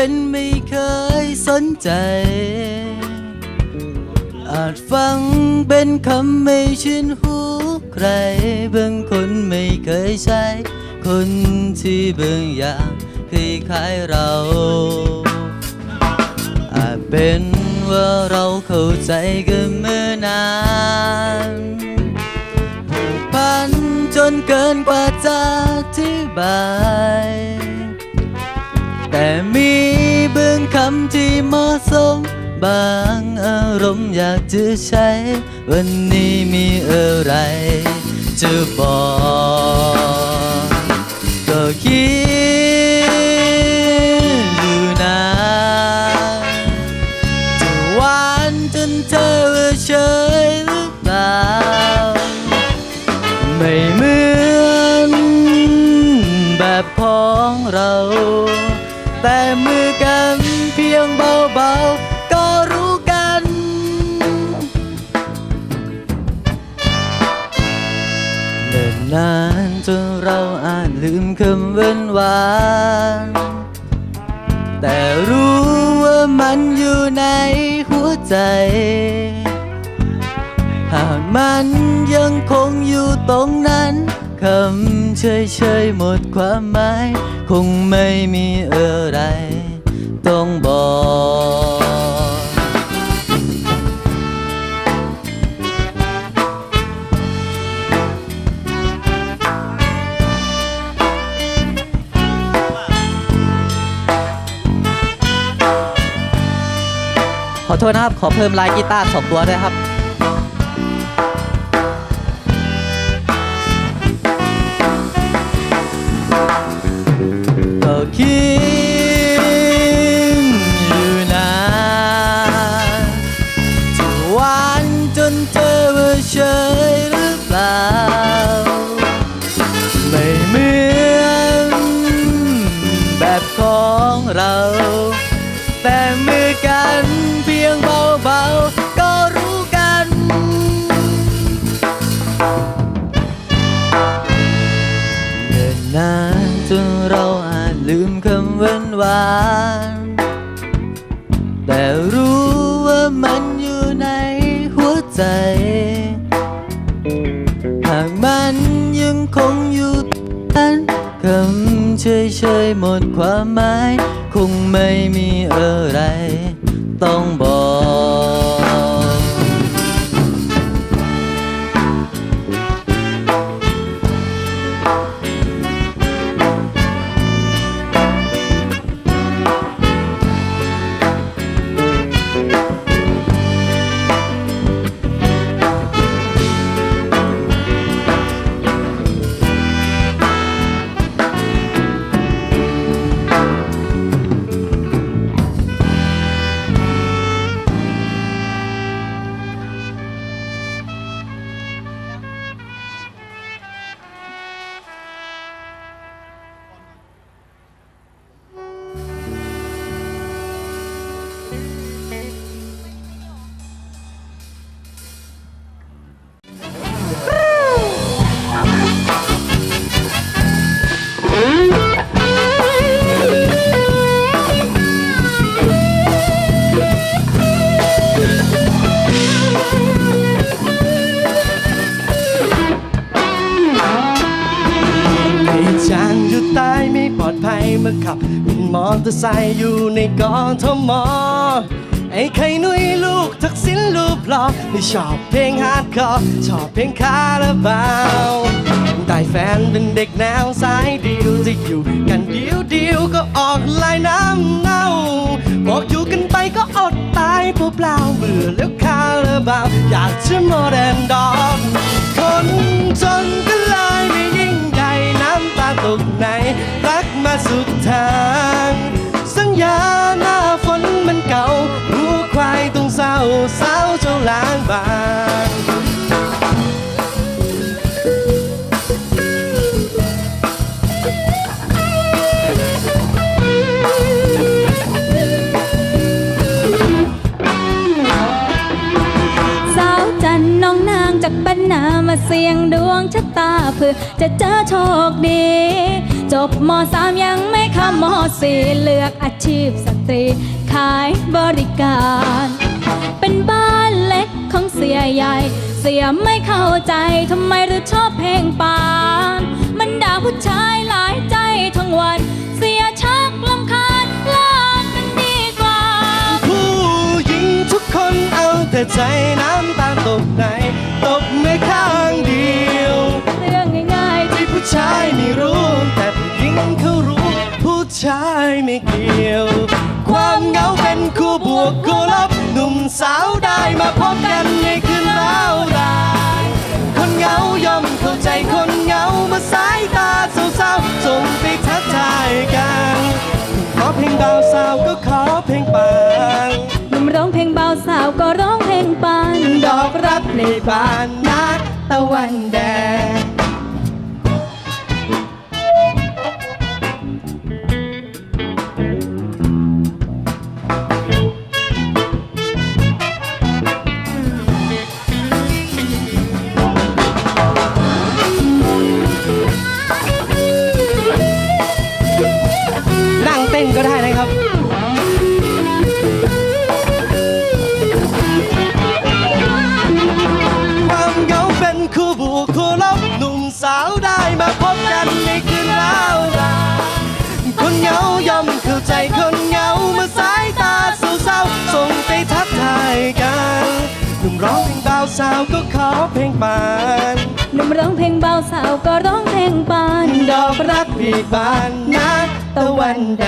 เป็นไม่เคยสนใจ อาจฟังเป็นคำไม่ชินหูใครบางคนไม่เคยใช้ คนที่บางอย่างคล้ายเรา อาจเป็นว่าเราเข้าใจกันเมื่อนานผูกพันจนเกินกว่าจะอธิบาย ที่เหมาะสม บางอารมณ์อยากจะใช้ วันนี้มีอะไร จะบอก ก็คิดอยู่นานจะหวานจนเธอเฉยหรือเปล่า ไม่เหมือนแบบของเรา แต่มือกัน ลืมคำว้นหวาน แต่รู้ว่ามันอยู่ในหัวใจ หากมันยังคงอยู่ตรงนั้นคำเฉยๆหมดความหมาย คงไม่มีอะไร ต้องบอก ขอโทษนะครับ ขอเพิ่มลายกีตาร์สองตัวด้วยครับ คิ ใจ หากมันยังคงอยู่นั้นคำเฉยๆหมดความหมาย คงไม่มีอะไร ต้อง มอเตอยู่ในกอทมไอ้ไข่นุ้ยลูกทักษิณรูปหล่อไม่ชอบเพลงฮาร์ดคอร์ชอบเพลงคาราบาวได้แฟนเป็นเด็กแนวสายเดียวจะอยู่กันเดียวเดียวก็ออกลายน้ำเน่าบอกอยู่กันไปก็อดตายเปล่าเบื่อแล้วคาราบาว อยากจะโมเดิร์นดอกคนจนก็เลยไม่ยิ่งใหญ่น้ำตาตกในรักมาสุดทาง สัญญาหน้าฝนมันเก่าหัวควายต้องเศร้าสาวเจ้าล้างบางสาวจันน้องนางจากบ้านนามาเสียสี่ยงดวงชะตาเพื่อจะเจอโชคดี จบมสามยังไม่เข้ามสี่เลือกอาชีพสตรี ขายบริการ เป็นบ้านเล็กของเสียใหญ่ เสียไม่เข้าใจทำไมหรือชอบเพลงปาน มันด่าผู้ชายหลายใจทั้งวัน เสียชักลำคาญลากันดีกว่า ผู้หญิงทุกคนเอาแต่ใจน้ำตาตกในตบมือข้างเดียว ชายไม่รู้ แต่ผู้หญิงเขารู้ ผู้ชายไม่เกี่ยว ความเหงาเป็นคู่บวกคู่ลบหนุ่มสาวได้มาพบกันในคืนแล้วดายคนเหงาย่อมเข้าใจคนเหงาเมื่อสายตาเศร้าๆส่งไปทักทายกันขอเพลงดาวสาวก็ขอเพลงปานหนุ่มร้องเพลงเบาสาวก็ร้องเพลงปานดอกรักในบานนักตะวันแดงนั่ง คนเหงาเมื่อสายตาเศร้าๆส่งไปทักทายกันหนุ่มร้องเพลงบ่าวสาวก็ขอเพลงปานหนุ่มร้องเพลงเบาสาวก็ร้องเพลงปานดอกรักพีบานนักตะวันแด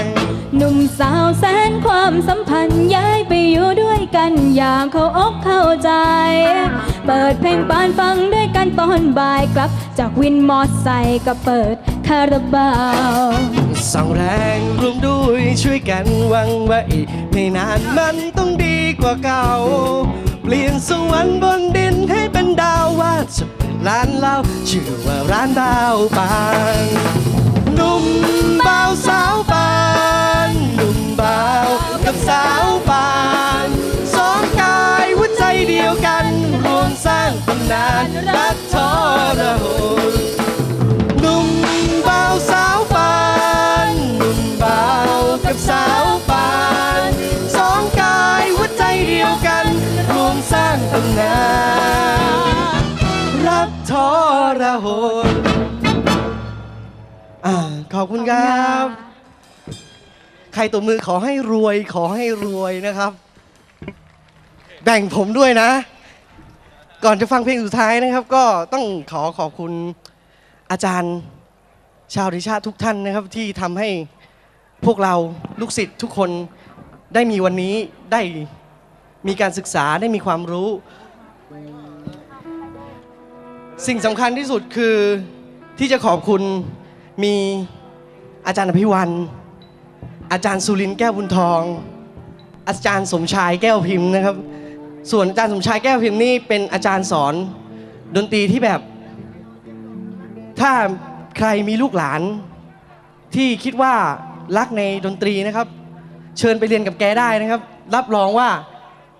งหนุ่มสาวแสนความสัมพันธ์ย้ายไปอยู่ด้วยกันอย่างเขาอกเข้าใจ เปิดเพลงปานฟังด้วยกันตอนบ่ายกลับ จากวินมอไซค์ก็เปิดคาราบาว ส่องแรงรวมด้วยช่วยกันหวังไว้ไม่นานมันต้องดีกว่าเก่า เปลี่ยนสวรรค์บนดินให้เป็นดาวว่าจะเป็นร้านเหล้าชื่อว่าร้านดาวปานหนุ่มเบาสาวปานหนุ่มเบากับสาวปานสองกายหัวใจเดียวกันรวมสร้างตำนานรักทรหด สร้างตำนานรักทรหดอ่าขอบคุณครับ ใครตัวมือขอให้รวยขอให้รวยนะครับ แบ่งผมด้วยนะ ก่อนจะฟังเพลงสุดท้ายนะครับ ก็ต้องขอขอบคุณอาจารย์ชาวริชาติทุกท่านนะครับ ที่ทำให้พวกเราลูกศิษย์ทุกคนได้มีวันนี้ได้ มีการศึกษาได้มีความรู้ สิ่งสำคัญที่สุดคือที่จะขอบคุณมีอาจารย์อภิวัน อาจารย์สุรินทร์แก้วบุญทอง อาจารย์สมชายแก้วพิมพ์นะครับ ส่วนอาจารย์สมชายแก้วพิมพ์นี่เป็นอาจารย์สอนดนตรีที่แบบ ถ้าใครมีลูกหลานที่คิดว่ารักในดนตรีนะครับ เชิญไปเรียนกับแกได้นะครับ รับรองว่า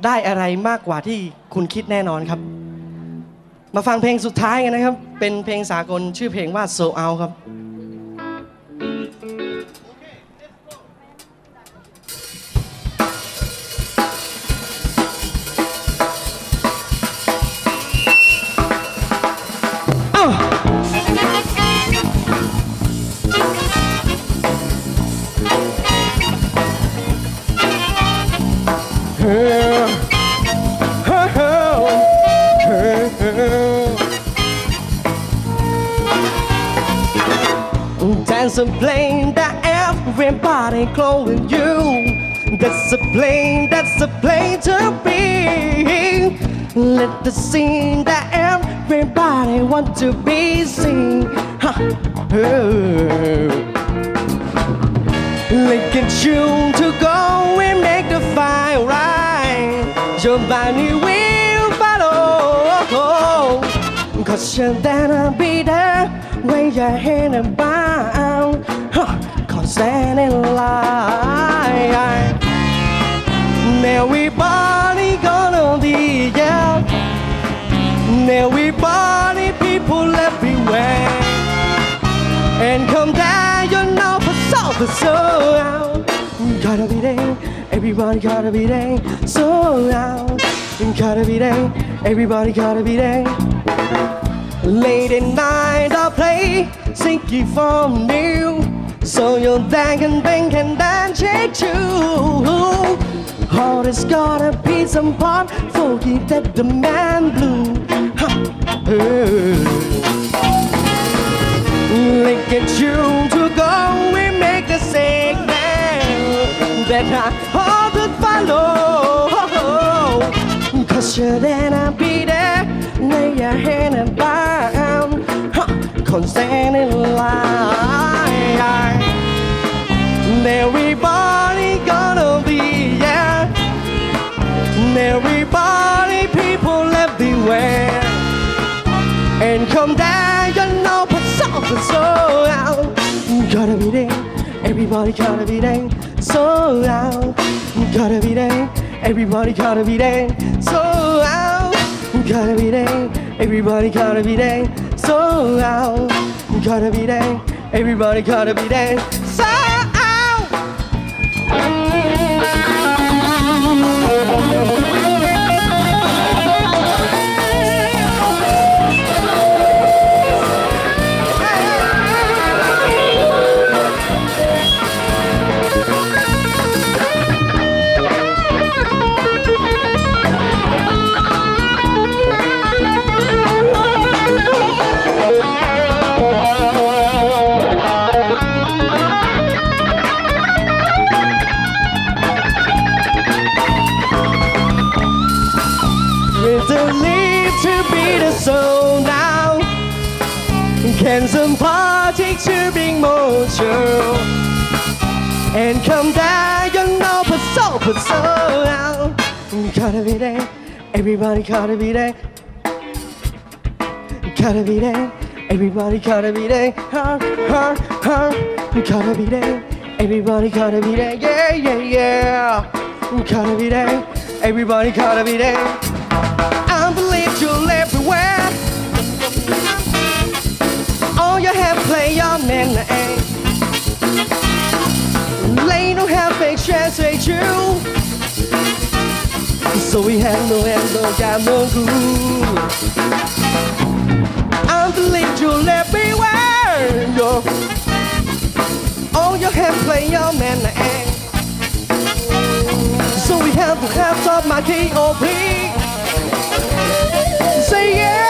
ได้อะไรมากกว่าที่คุณคิดแน่นอนครับ มาฟังเพลงสุดท้ายกันนะครับ เป็นเพลงสากลชื่อเพลงว่า So Out ครับ That's a plane, that's a plane to be. Let the scene that everybody want to be seen. Ha. Oh. Like a tune to go and make the fire right. Your body will follow. Cause you're I'll be there when your hand about. Huh. Cause then in line. And everybody gonna be out. And everybody, people everywhere. And come down, you know, for so, for soul out. Gotta be there, everybody gotta be there, so out. Gotta be there, everybody gotta be there. Late at night I play Sinky from you So you're dang and bang and then shake too there's gotta be some part for you that the man blew. Huh. Uh. Link and June to go, we make the signal that I ought to follow. Cause shouldn't I be there, lay your hand and bound, huh. in line. There we are. Everybody people everywhere. And come down you know put something so out Gotta be there Everybody gotta be there So out Gotta be there Everybody gotta be there So out Gotta be there Everybody gotta be there So out Gotta be there Everybody gotta be there So The leave to be the soul now. Can some party to bring motion And come down, you know, put so, put so out. Gotta be there, everybody gotta be there. Gotta be there, everybody gotta be there. Huh, huh, huh. Gotta be there, everybody gotta be there. Yeah, yeah, yeah. Gotta be there, everybody gotta be there have play your man Lay no have fake translate you. So we have no end, no got no good. I believe you're everywhere. Yo. All you have play your man So we have to have top my K.O.P. Say yeah!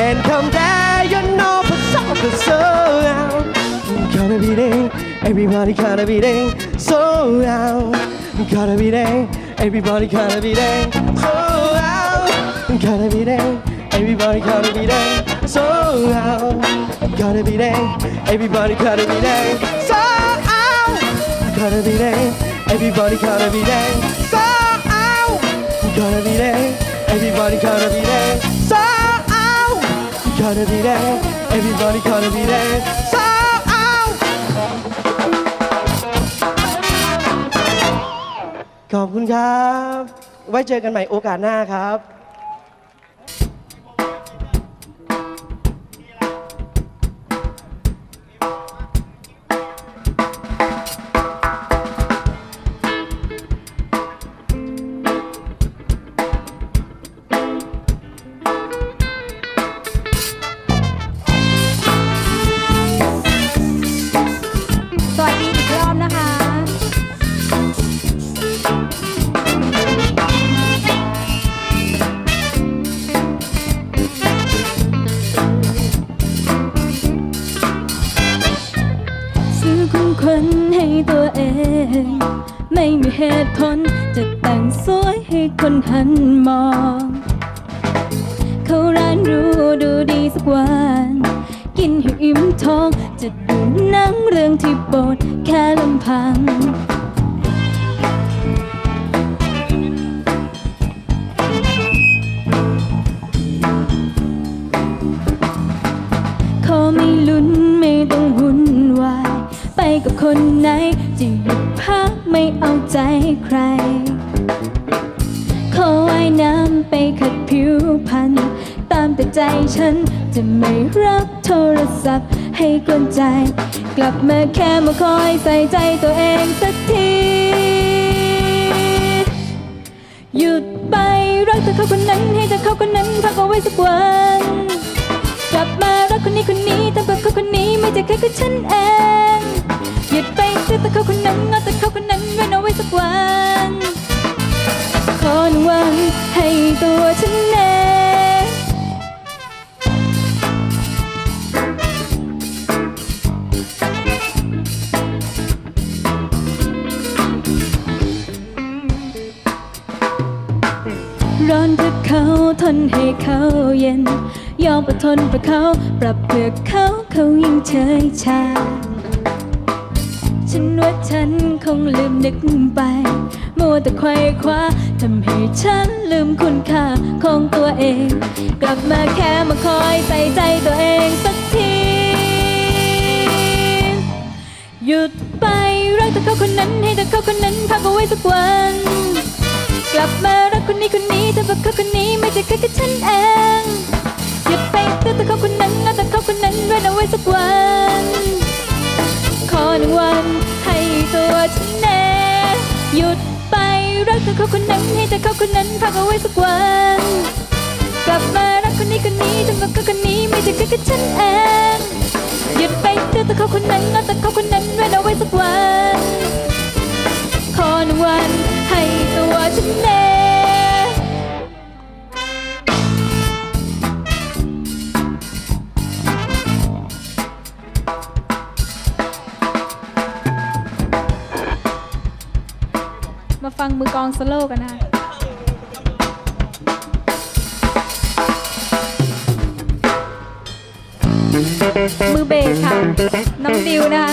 And come down, you know, for something so out Gotta be there, everybody gotta be there So out, gotta be there, everybody gotta be there So out, gotta be there, everybody gotta be there So out, gotta be there, everybody gotta be there So out, gotta be there, everybody gotta be there So out Gotta be there, everybody gotta be there. Gonna be there, everybody gonna be there. So out. ขอบคุณครับ ไว้เจอกันใหม่โอกาสหน้าครับ รู้ดูดีสักวัน กินให้อิ่มท้อง จะดูหนังเรื่องที่โปรดแค่ลำพังขอไม่ลุ้นไม่ต้องวุ่นวาย ไปกับคนไหนจะหยุดพักไม่เอาใจใครขอว่ายน้ำไปขัดผิวพันามแต่ใจฉัน จะไม่รับโทรศัพท์ให้กวนใจ กลับมาแค่มาคอยใส่ใจตัวเองสักที หยุดไปรักแต่เขาคนนั้นให้แต่เขาคนนั้นพักเอาไว้สักวัน กลับมารักคนนี้คนนี้แต่เพื่อเขาคนนี้ไม่ใช่แค่กับฉันเอง ลับมาแค่มาคอยใส่ใจตัวเองสักที หยุดไปรักแต่เขาคนนั้นให้แต่เขาคนนั้นพักเอาไว้สักวัน กลับมารักคนนี้คนนี้แต่ว่าเขาคนนี้ไม่ใช่แค่กับฉันเองหยุดไปเตือแต่เขาคนนั้นแล้วแต่เขาคนนั้นไว้เอาไว้สักวันขอหนึ่งวันให้ตัวฉันแน่หยุดไปรักแต่เขาคนนั้นให้แต่เขาคนนั้นพักเอาไว้สักวัน กลับมารักคนนี้คนนี้แต่ว่าเขาคนนี้ไม่ใช่แค่กับฉันเองหยุดไปเตือนแต่เขาคนนั้นแล้วแต่เขาคนนั้นไว้เอาไว้สักวันขอหนึ่งวันให้ตัวฉันเองมาฟังมือกองโซโลกันนะ มือเบสค่ะ น้องดิวนะคะ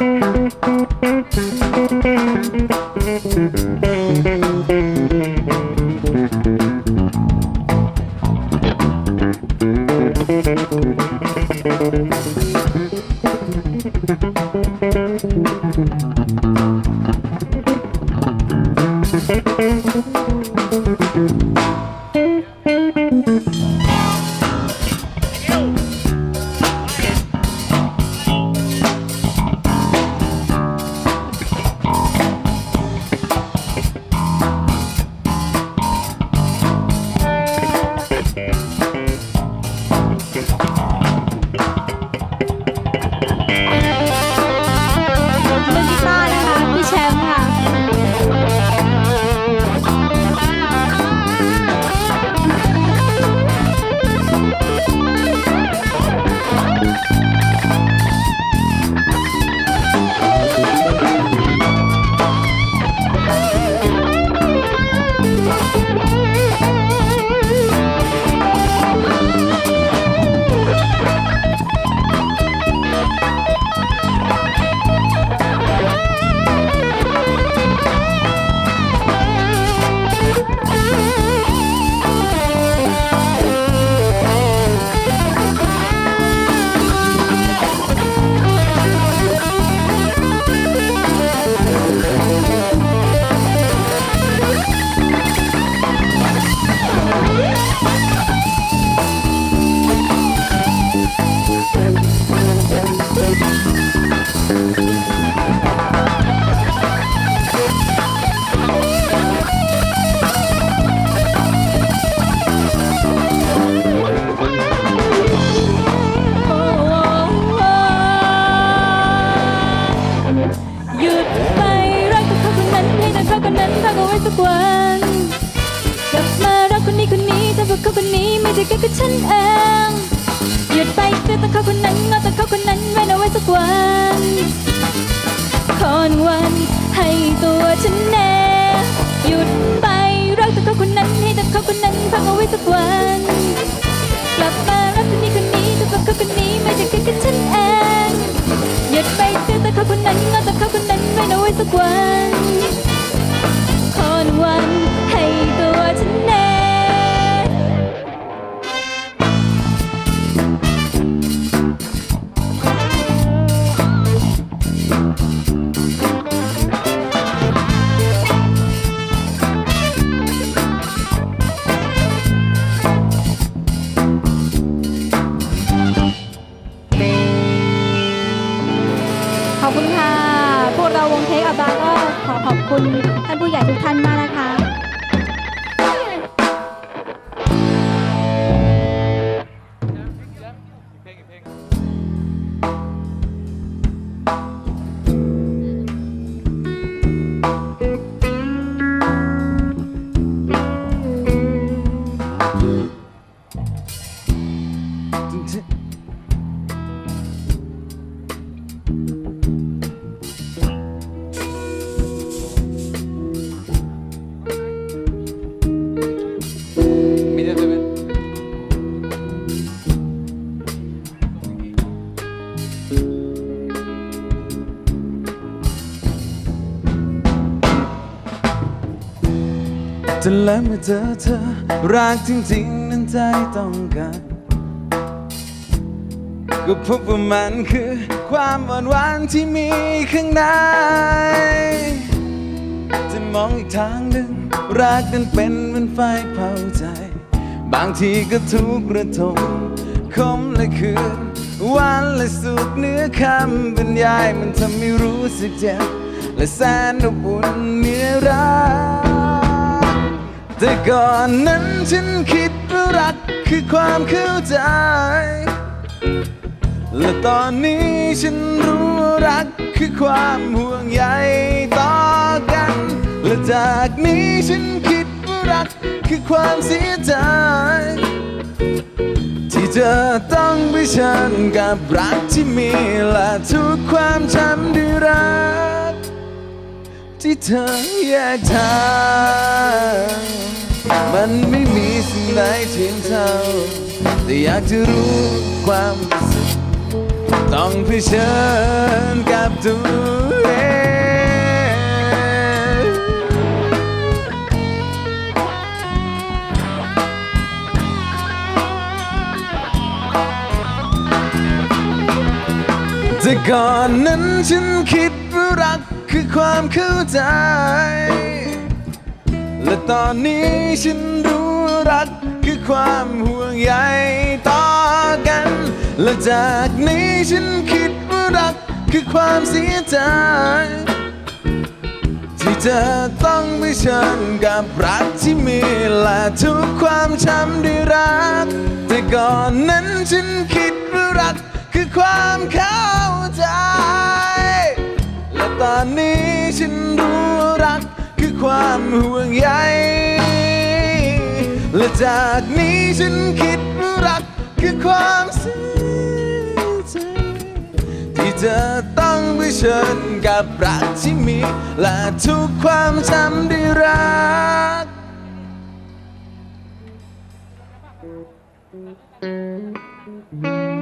มื Thank you. แล้วเมื่อเจอเธอ รักจริงๆ นั้นใจต้องการก็พบว่ามันคือความหวานหวานๆที่มีข้างใน จะมองอีกทางหนึ่ง รักนั้นเป็นเหมือนไฟเผาใจ บางทีก็ทุกข์ระทมคมและคืนหวานและสุขเนื้อคำบรรยายมันทำให้รู้สึกเจ็บและแสนอบอุ่นเนื้อรัก แต่ก่อนนั้นฉันคิดว่ารักคือความเข้าใจ และตอนนี้ฉันรู้ว่ารักคือความห่วงใยต่อกัน และจากนี้ฉันคิดว่ารักคือความเสียใจ ที่เธอต้องไปเชิญกับรักที่มีและทุกความจำด้วยรักที่เธอแยกทาง มันไม่มีสิ่งใดเทียมเท่า แต่อยากจะรู้ความรู้สึกต้องเผชิญกับตัวเองแต่ก่อนนั้นฉันคิดว่ารักคือความเข้าใจ และตอนนี้ฉันรู้รักคือความห่วงใยต่อกัน และจากนี้ฉันคิดว่ารักคือความเสียใจ ที่เธอต้องไปเชิญกับรักที่มีและทุกความช้ำด้วยรัก แต่ก่อนนั้นฉันคิดว่ารักคือความเข้าใจ และตอนนี้ฉันรู้ ความห่วงใยและจากนี้ฉันคิดว่ารักคือความเสียใจที่เธอต้องไปเชิญกับรักที่มี และทุกความจำได้รักข